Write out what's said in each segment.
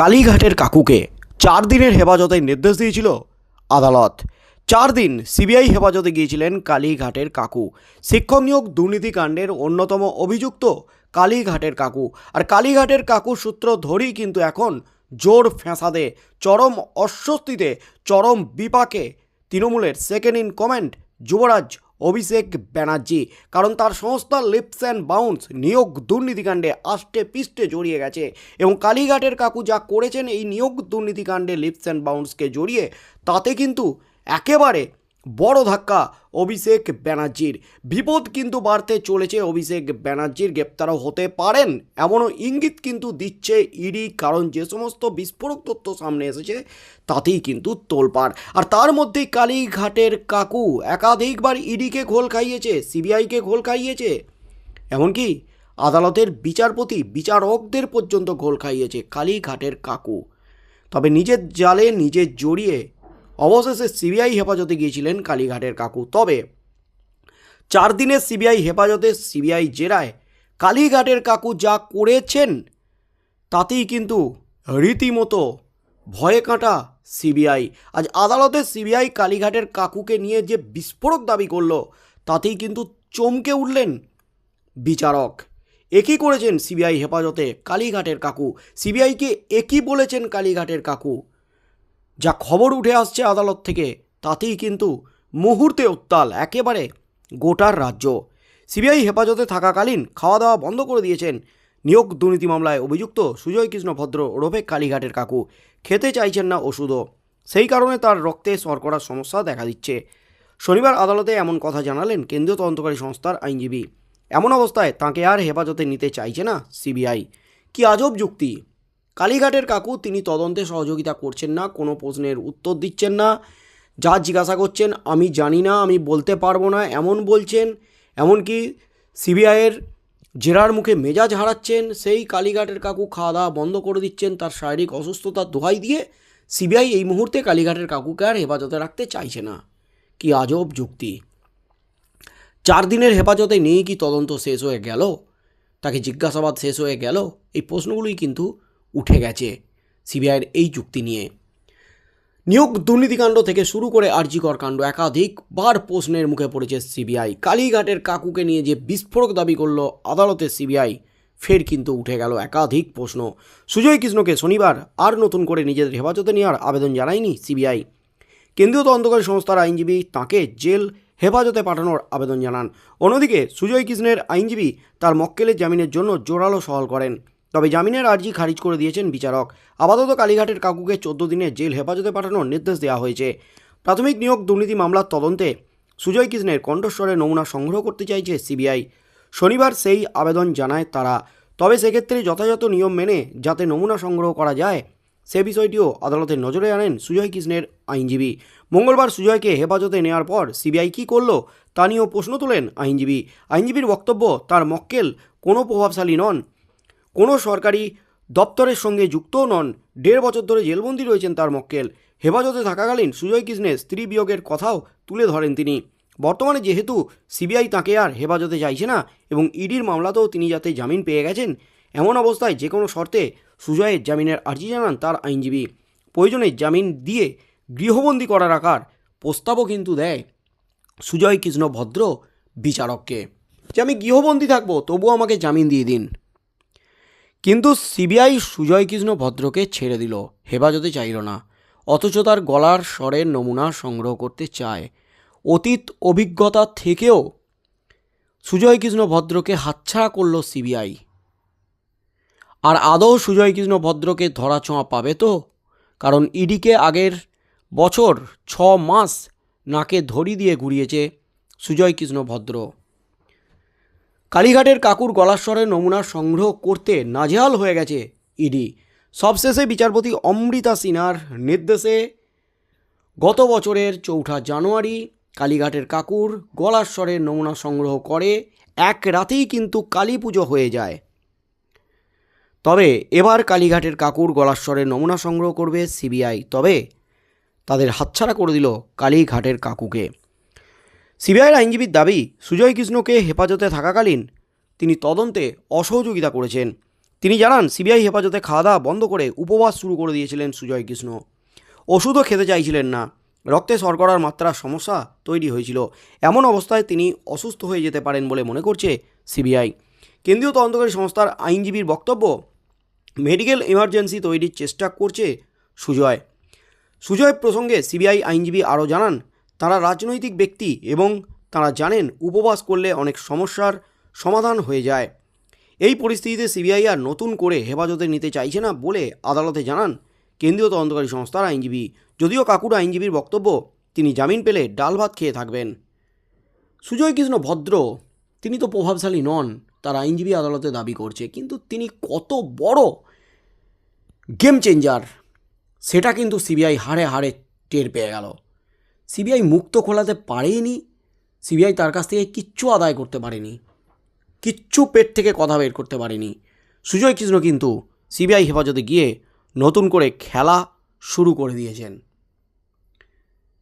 কালীঘাটের কাকুকে চার দিনের হেফাজতের নির্দেশ দিয়েছিল আদালত। চার দিন সিবিআই হেফাজতে গিয়েছিলেন কালীঘাটের কাকু। শিক্ষক নিয়োগ দুর্নীতিকাণ্ডের অন্যতম অভিযুক্ত কালীঘাটের কাকু। আর কালীঘাটের কাকু সূত্র ধরেই কিন্তু এখন জোর ফ্যাঁসাদে চরম অস্বস্তিতে, চরম বিপাকে। তৃণমূলের সেকেন্ড ইন কমেন্ট যুবরাজ অভিষেক ব্যানার্জি। কারণ তার সংস্থা লিপস অ্যান্ড বাউন্স নিয়োগ দুর্নীতিকাণ্ডে আষ্টে পিষ্টে জড়িয়ে গেছে এবং কালীঘাটের কাকু যা করেছেন এই নিয়োগ দুর্নীতিকাণ্ডে লিপস অ্যান্ড বাউন্সকে জড়িয়ে, তাতে কিন্তু একেবারে বড় ধাক্কা, অভিষেক ব্যানার্জির। বিপদ কিন্তু বাড়তে চলেছে, অভিষেক ব্যানার্জির গ্রেপ্তারও হতে পারেন। এমনও ইঙ্গিত কিন্তু দিচ্ছে ইডি, কারণ যে সমস্ত বিস্ফোরক তথ্য সামনে এসেছে, তাতেই কিন্তু তোলপাড়। আর তার মধ্যেই কালীঘাটের কাকু একাধিকবার ইডিকে ঘোল খাইয়েছে, সিবিআইকে ঘোল খাইয়েছে। এমনকি আদালতের বিচারপতি, বিচারকদের পর্যন্ত ঘোল খাইয়েছে কালীঘাটের কাকু। তবে নিজের জালে নিজে জড়িয়ে অবশেষে সিবিআই হেফাজতে গিয়েছিলেন কালীঘাটের কাকু। তবে চার দিনের সিবিআই হেফাজতে সিবিআই জেরায় কালীঘাটের কাকু যা করেছেন, তাতেই কিন্তু রীতিমতো ভয়ে কাঁটা সিবিআই। আজ আদালতে সিবিআই কালীঘাটের কাকুকে নিয়ে যে বিস্ফোরক দাবি করল, তাতেই কিন্তু চমকে উঠলেন বিচারক। একই করেছেন সিবিআই হেফাজতে কালীঘাটের কাকু। সিবিআইকে একই বলেছেন কালীঘাটের কাকু। যা খবর উঠে আসছে আদালত থেকে, তাতেই কিন্তু মুহূর্তে উত্তাল একেবারে গোটার রাজ্য। সিবিআই হেফাজতে থাকাকালীন খাওয়া দাওয়া বন্ধ করে দিয়েছেন নিয়োগ দুর্নীতি মামলায় অভিযুক্ত সুজয় কৃষ্ণ ভদ্র ওরফে কালীঘাটের কাকু। খেতে চাইছেন না ওষুধও। সেই কারণে তার রক্তে শর্করার সমস্যা দেখা দিচ্ছে। শনিবার আদালতে এমন কথা জানালেন কেন্দ্রীয় তদন্তকারী সংস্থার আইনজীবী। এমন অবস্থায় তাকে আর হেফাজতে নিতে চাইছে না সিবিআই। কি আজব যুক্তি! কালীঘাটের কাকু, তিনি তদন্তে সহযোগিতা করছেন না, কোনো প্রশ্নের উত্তর দিচ্ছেন না। যা জিজ্ঞাসা করছেন, আমি জানি না, আমি বলতে পারব না। এমন বলছেন, এমনকি সিবিআইয়ের জেরার মুখে মেজাজ হারাচ্ছেন, সেই কালীঘাটের কাকু খাওয়া দাওয়া বন্ধ করে দিচ্ছেন, তার শারীরিক অসুস্থতার দোহাই দিয়ে সিবিআই এই মুহূর্তে কালীঘাটের কাকুকে আর হেফাজতে রাখতে চাইছে না। কি আজব যুক্তি। চার দিনের হেফাজতে নিয়েই কি তদন্ত শেষ হয়ে গেল? তাকে জিজ্ঞাসাবাদ শেষ হয়ে গেল? এই প্রশ্নগুলোই কিন্তু উঠে গেছে সিবিআইয়ের এই যুক্তি নিয়ে। নিয়োগ দুর্নীতিকাণ্ড থেকে শুরু করে আর্জিকর কাণ্ড একাধিকবার প্রশ্নের মুখে পড়েছে সিবিআই। কালীঘাটের কাকুকে নিয়ে যে বিস্ফোরক দাবি করল আদালতে সিবিআই, ফের কিন্তু উঠে গেল একাধিক প্রশ্ন। সুজয় কৃষ্ণকে শনিবার আর নতুন করে নিজেদের হেফাজতে নেওয়ার আবেদন জানায়নি সিবিআই। কেন্দ্রীয় তদন্তকারী সংস্থার আইনজীবী তাকে জেল হেফাজতে পাঠানোর আবেদন জানান। অন্যদিকে সুজয় কৃষ্ণের আইনজীবী তার মক্কেলের জামিনের জন্য জোরালো সওয়াল করেন। তবে জামিনের আর্জি খারিজ করে দিয়েছেন বিচারক। আপাতত কালীঘাটের কাকুকে চোদ্দ দিনের জেল হেফাজতে পাঠানোর নির্দেশ দেওয়া হয়েছে। প্রাথমিক নিয়োগ দুর্নীতি মামলার তদন্তে সুজয় কৃষ্ণের কণ্ঠস্বরের নমুনা সংগ্রহ করতে চাইছে সিবিআই। শনিবার সেই আবেদন জানায় তারা। তবে সেক্ষেত্রে যথাযথ নিয়ম মেনে যাতে নমুনা সংগ্রহ করা যায়, সে বিষয়টিও আদালতের নজরে আনেন সুজয় কৃষ্ণের আইনজীবী। মঙ্গলবার সুজয়কে হেফাজতে নেওয়ার পর সিবিআই কী করল তা নিয়েও প্রশ্ন তোলেন আইনজীবী। আইনজীবীর বক্তব্য, তার মক্কেল কোনো প্রভাবশালী নন। কোনো সরকারি দপ্তরের সঙ্গে যুক্তও নন। দেড় বছর ধরে জেলবন্দি রয়েছেন তার মক্কেল। হেফাজতে থাকাকালীন সুজয় কৃষ্ণের স্ত্রী বিয়োগের কথাও তুলে ধরেন তিনি। বর্তমানে যেহেতু সিবিআই তাঁকে আর হেফাজতে চাইছে না এবং ইডির মামলাতেও তিনি যাতে জামিন পেয়ে গেছেন, এমন অবস্থায় যে কোনো শর্তে সুজয়ের জামিনের আর্জি জানান তার আইনজীবী। প্রয়োজনে জামিন দিয়ে গৃহবন্দী করার আকার প্রস্তাবও কিন্তু দেয় সুজয় কৃষ্ণ ভদ্র বিচারককে। যে আমি গৃহবন্দী থাকব, তবুও আমাকে জামিন দিয়ে দিন। কিন্তু সিবিআই সুজয় কৃষ্ণ ভদ্রকে ছেড়ে দিল, হেফাজতে চাইল না। অথচ তার গলার স্বরের নমুনা সংগ্রহ করতে চায়। অতীত অভিজ্ঞতা থেকেও সুজয় কৃষ্ণ ভদ্রকে হাতছাড়া করল সিবিআই। আর আদৌ সুজয় কৃষ্ণ ভদ্রকে ধরাছোঁয়া পাবে তো? কারণ ইডিকে আগের বছর ছ মাস নাকে ধরি দিয়ে ঘুরিয়েছে সুজয় কৃষ্ণ ভদ্র। কালীঘাটের কাকুর গলাস্বরের নমুনা সংগ্রহ করতে নাজেহাল হয়ে গেছে ইডি। সবশেষে বিচারপতি অমৃতা সিনহার নির্দেশে গত বছরের চৌঠা জানুয়ারি কালীঘাটের কাকুর গলাস্বরের নমুনা সংগ্রহ করে, এক রাতেই কিন্তু কালী পুজো হয়ে যায়। তবে এবার কালীঘাটের কাকুর গলাস্বরের নমুনা সংগ্রহ করবে সিবিআই। তবে তাদের হাতছাড়া করে দিল কালীঘাটের কাকুকে। সিবিআইয়ের আইনজীবীর দাবি, সুজয় কৃষ্ণকে হেফাজতে থাকাকালীন তিনি তদন্তে অসহযোগিতা করেছেন। তিনি জানান, সিবিআই হেফাজতে খাওয়া দাওয়া বন্ধ করে উপবাস শুরু করে দিয়েছিলেন সুজয় কৃষ্ণ। ওষুধও খেতে চাইছিলেন না। রক্তে শর্করার মাত্রার সমস্যা তৈরি হয়েছিল। এমন অবস্থায় তিনি অসুস্থ হয়ে যেতে পারেন বলে মনে করছে সিবিআই। কেন্দ্রীয় তদন্তকারী সংস্থার আইনজীবীর বক্তব্য, মেডিকেল ইমার্জেন্সি তৈরির চেষ্টা করছে সুজয়। সুজয় প্রসঙ্গে সিবিআই আইনজীবী আরও জানান তারা রাজনৈতিক ব্যক্তি এবং তারা জানেন উপবাস করলে অনেক সমস্যার সমাধান হয়ে যায়। এই পরিস্থিতিতে সিবিআই আর নতুন করে হেফাজতে নিতে চাইছে না বলে আদালতে জানান কেন্দ্রীয় তদন্তকারী সংস্থার আইনজীবী। যদিও কাকুর আইনজীবীর বক্তব্য, তিনি জামিন পেলে ডাল ভাত খেয়ে থাকবেন। সুজয় কৃষ্ণ ভদ্র, তিনি তো প্রভাবশালী নন, তার আইনজীবী আদালতে দাবি করছে, কিন্তু তিনি কত বড় গেম চেঞ্জার সেটা কিন্তু সিবিআই হাড়ে হাড়ে টের পেয়ে গেল। সিবিআই মুক্ত খোলাতে পারেনি, সিবিআই তার কাছ থেকে কিচ্ছু আদায় করতে পারেনি, কিচ্ছু পেট থেকে কথা বের করতে পারেনি। সুজয় কৃষ্ণ কিন্তু সিবিআই হেফাজতে গিয়ে নতুন করে খেলা শুরু করে দিয়েছেন।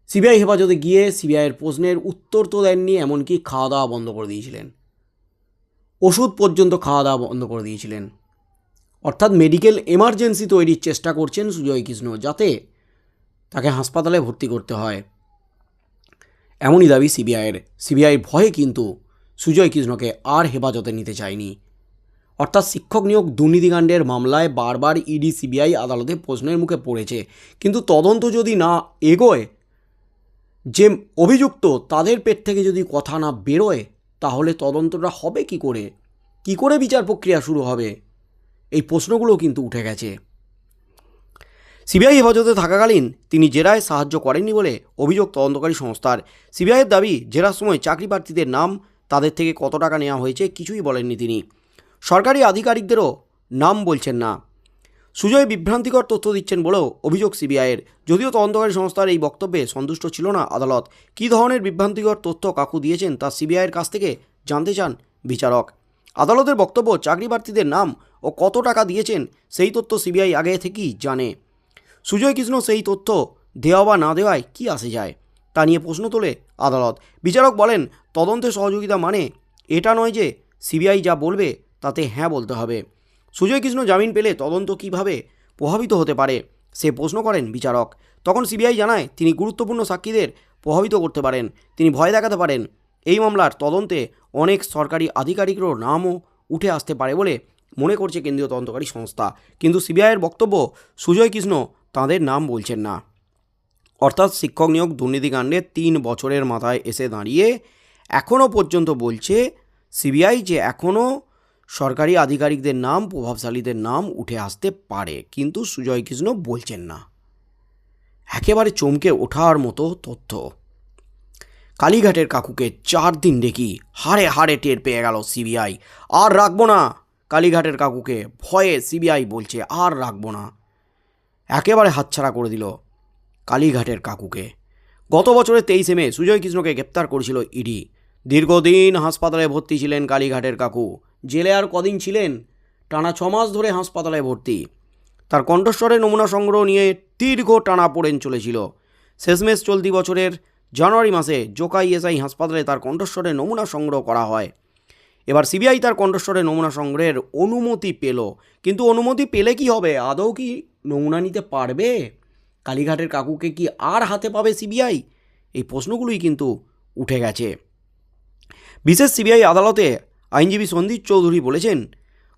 সিবিআই হেফাজতে গিয়ে সিবিআইয়ের প্রশ্নের উত্তর তো দেননি, এমনকি খাওয়া দাওয়া বন্ধ করে দিয়েছিলেন। ওষুধ পর্যন্ত খাওয়া দাওয়া বন্ধ করে দিয়েছিলেন। অর্থাৎ মেডিকেল এমার্জেন্সি তৈরির চেষ্টা করছেন সুজয় কৃষ্ণ, যাতে তাকে হাসপাতালে ভর্তি করতে হয়। এমনই দাবি সিবিআইয়ের। সিবিআইয়ের ভয়ে কিন্তু সুজয় কৃষ্ণকে আর হেফাজতে নিতে চায়নি। অর্থাৎ শিক্ষক নিয়োগ দুর্নীতিকাণ্ডের মামলায় বারবার ইডি, সিবিআই আদালতে প্রশ্নের মুখে পড়েছে। কিন্তু তদন্ত যদি না এগোয়, যে অভিযুক্ত তাদের পেট থেকে যদি কথা না বেরোয়, তাহলে তদন্তটা হবে কি করে? কি করে বিচার প্রক্রিয়া শুরু হবে? এই প্রশ্নগুলো কিন্তু উঠে গেছে। সিবিআই হেফাজতে থাকাকালীন তিনি জেরায় সাহায্য করেননি বলে অভিযোগ তদন্তকারী সংস্থার। সিবিআইয়ের দাবি জেরার সময় চাকরি প্রার্থীদের নাম, তাদের থেকে কত টাকা নেওয়া হয়েছে কিছুই বলেননি তিনি। সরকারি আধিকারিকদেরও নাম বলছেন না। সুজয় বিভ্রান্তিকর তথ্য দিচ্ছেন বলেও অভিযোগ সিবিআইয়ের। যদিও তদন্তকারী সংস্থার এই বক্তব্যে সন্তুষ্ট ছিল না আদালত। কী ধরনের বিভ্রান্তিকর তথ্য কাকু দিয়েছেন তা সিবিআইয়ের কাছ থেকে জানতে চান বিচারক। আদালতের বক্তব্য, চাকরি প্রার্থীদের নাম ও কত টাকা দিয়েছেন, সেই তথ্য সিবিআই আগে থেকেই জানে। সুজয় কৃষ্ণ সেই তথ্য দেওয়া বা না দেওয়ায় কী আসে যায়, তা নিয়ে প্রশ্ন তোলে আদালত। বিচারক বলেন, তদন্তে সহযোগিতা মানে এটা নয় যে সিবিআই যা বলবে তাতে হ্যাঁ বলতে হবে। সুজয় কৃষ্ণ জামিন পেলে তদন্ত কীভাবে প্রভাবিত হতে পারে, সে প্রশ্ন করেন বিচারক। তখন সিবিআই জানায়, তিনি গুরুত্বপূর্ণ সাক্ষীদের প্রভাবিত করতে পারেন, তিনি ভয় দেখাতে পারেন। এই মামলার তদন্তে অনেক সরকারি আধিকারিকরও নামও উঠে আসতে পারে বলে মনে করছে কেন্দ্রীয় তদন্তকারী সংস্থা। কিন্তু সিবিআইয়ের বক্তব্য সুজয় কৃষ্ণ তাঁদের নাম বলছেন না। অর্থাৎ শিক্ষক নিয়োগ দুর্নীতিকাণ্ডে তিন বছরের মাথায় এসে দাঁড়িয়ে এখনও পর্যন্ত বলছে সিবিআই যে এখনও সরকারি আধিকারিকদের নাম, প্রভাবশালীদের নাম উঠে আসতে পারে, কিন্তু সুজয় কৃষ্ণ বলছেন না। একেবারে চমকে ওঠার মতো তথ্য। কালীঘাটের কাকুকে চার দিন দেখি হাড়ে হাড়ে টের পেয়ে গেল সিবিআই। আর রাখব না, কালীঘাটের কাকুকে ভয়ে সিবিআই বলছে, আর রাখব না। একেবারে হাতছাড়া করে দিল কালীঘাটের কাকুকে। গত বছরের তেইশে মে সুজয় কৃষ্ণকে গ্রেপ্তার করেছিল ইডি। দীর্ঘদিন হাসপাতালে ভর্তি ছিলেন কালীঘাটের কাকু। জেলে আর কদিন ছিলেন? টানা ছমাস ধরে হাসপাতালে ভর্তি। তার কণ্ঠস্বরের নমুনা সংগ্রহ নিয়ে দীর্ঘ টানা পড়েন চলেছিল। শেষমেশ চলতি বছরের জানুয়ারি মাসে জোকাই এসআই হাসপাতালে তার কণ্ঠস্বরে নমুনা সংগ্রহ করা হয়। এবার সিবিআই তার কণ্ঠস্বরে নমুনা সংগ্রহের অনুমতি পেল। কিন্তু অনুমতি পেলে কি হবে? আদৌ কি নমুনা নিতে পারবে? কালীঘাটের কাকুকে কি আর হাতে পাবে সিবিআই? এই প্রশ্নগুলোই কিন্তু উঠে গেছে। বিশেষ সিবিআই আদালতে আইনজীবী সন্দীপ চৌধুরী বলেছেন,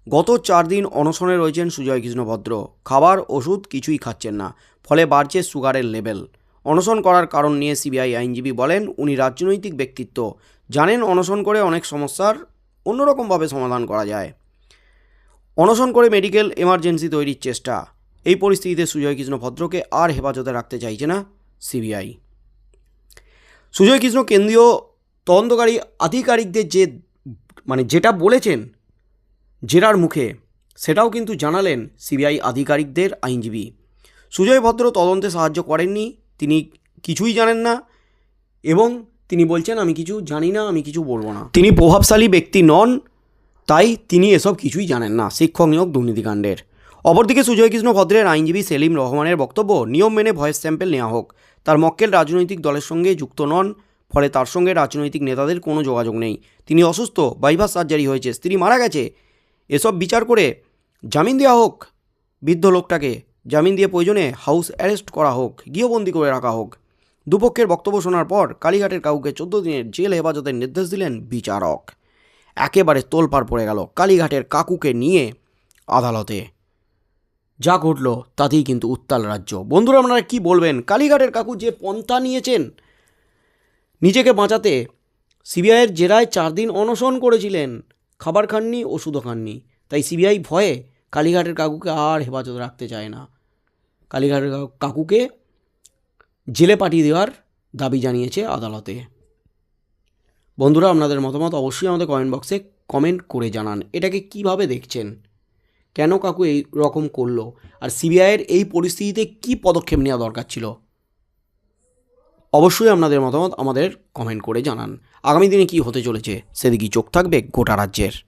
গত চার দিন অনশনে রয়েছেন সুজয় কৃষ্ণ ভদ্র খাবার, ওষুধ কিছুই খাচ্ছেন না, ফলে বাড়ছে সুগারের লেভেল। অনশন করার কারণ নিয়ে সিবিআই আইনজীবী বলেন, উনি রাজনৈতিক ব্যক্তিত্ব। জানেন অনশন করে অনেক সমস্যার অন্যরকমভাবে সমাধান করা যায়। অনশন করে মেডিকেল এমার্জেন্সি তৈরির চেষ্টা। এই পরিস্থিতিতে সুজয় কৃষ্ণ ভদ্রকে আর হেফাজতে রাখতে চাইছে না সিবিআই। সুজয় কৃষ্ণ কেন্দ্রীয় তদন্তকারী আধিকারিকদের যে মানে যেটা বলেছেন জেরার মুখে, সেটাও কিন্তু জানালেন সিবিআই আধিকারিকদের আইনজীবী। সুজয় ভদ্র তদন্তে সাহায্য করেননি, তিনি কিছুই জানেন না, এবং তিনি বলছেন, আমি কিছু জানি না, আমি কিছু বলব না। তিনি প্রভাবশালী ব্যক্তি নন, তাই তিনি এসব কিছুই জানেন না, শিক্ষক নিয়োগ দুর্নীতিকাণ্ডের। অপরদিকে সুজয় কৃষ্ণ ভদ্রের আইনজীবী সেলিম রহমানের বক্তব্য, নিয়ম মেনে ভয়েস স্যাম্পেল নেওয়া হোক। তার মক্কেল রাজনৈতিক দলের সঙ্গে যুক্ত নন, ফলে তার সঙ্গে রাজনৈতিক নেতাদের কোনো যোগাযোগ নেই। তিনি অসুস্থ বাইভাস সার্জারি হয়েছে, স্ত্রী মারা গেছে। এসব বিচার করে জামিন দেওয়া হোক, বৃদ্ধ লোকটাকে জামিন দিয়ে প্রয়োজনে হাউস অ্যারেস্ট করা হোক, গৃহবন্দী করে রাখা হোক। দুপক্ষের বক্তব্য শোনার পর কালীঘাটের কাউকে চোদ্দ দিনের জেল হেফাজতের নির্দেশ দিলেন বিচারক। একেবারে তোলপাড় পড়ে গেল কালীঘাটের কাকুকে নিয়ে আদালতে। যা ঘটল তাতেই কিন্তু উত্তাল রাজ্য। বন্ধুরা, আপনারা কি বলবেন? কালীঘাটের কাকু যে পন্থা নিয়েছেন, নিজেকে বাঁচাতে সিবিআইয়ের জেরায় চার দিন অনশন করেছিলেন। খাবার খাননি, ওষুধও খাননি। তাই সিবিআই ভয়ে কালীঘাটের কাকুকে আর হেফাজত রাখতে চায় না। কালীঘাটের কাকুকে জেলে পাঠিয়ে দেওয়ার দাবি জানিয়েছে আদালতে। বন্ধুরা, আপনাদের মতামত অবশ্যই আমাদের কমেন্ট বক্সে কমেন্ট করে জানান। এটাকে কীভাবে দেখছেন? কেন কাকু এই রকম করল? আর সিবিআইয়ের এই পরিস্থিতিতে কি পদক্ষেপ নেওয়া দরকার ছিল? অবশ্যই আপনাদের মতামত আমাদের কমেন্ট করে জানান। আগামী দিনে কি হতে চলেছে? সেদিকে চোখ থাকবে গোটা রাজ্যের।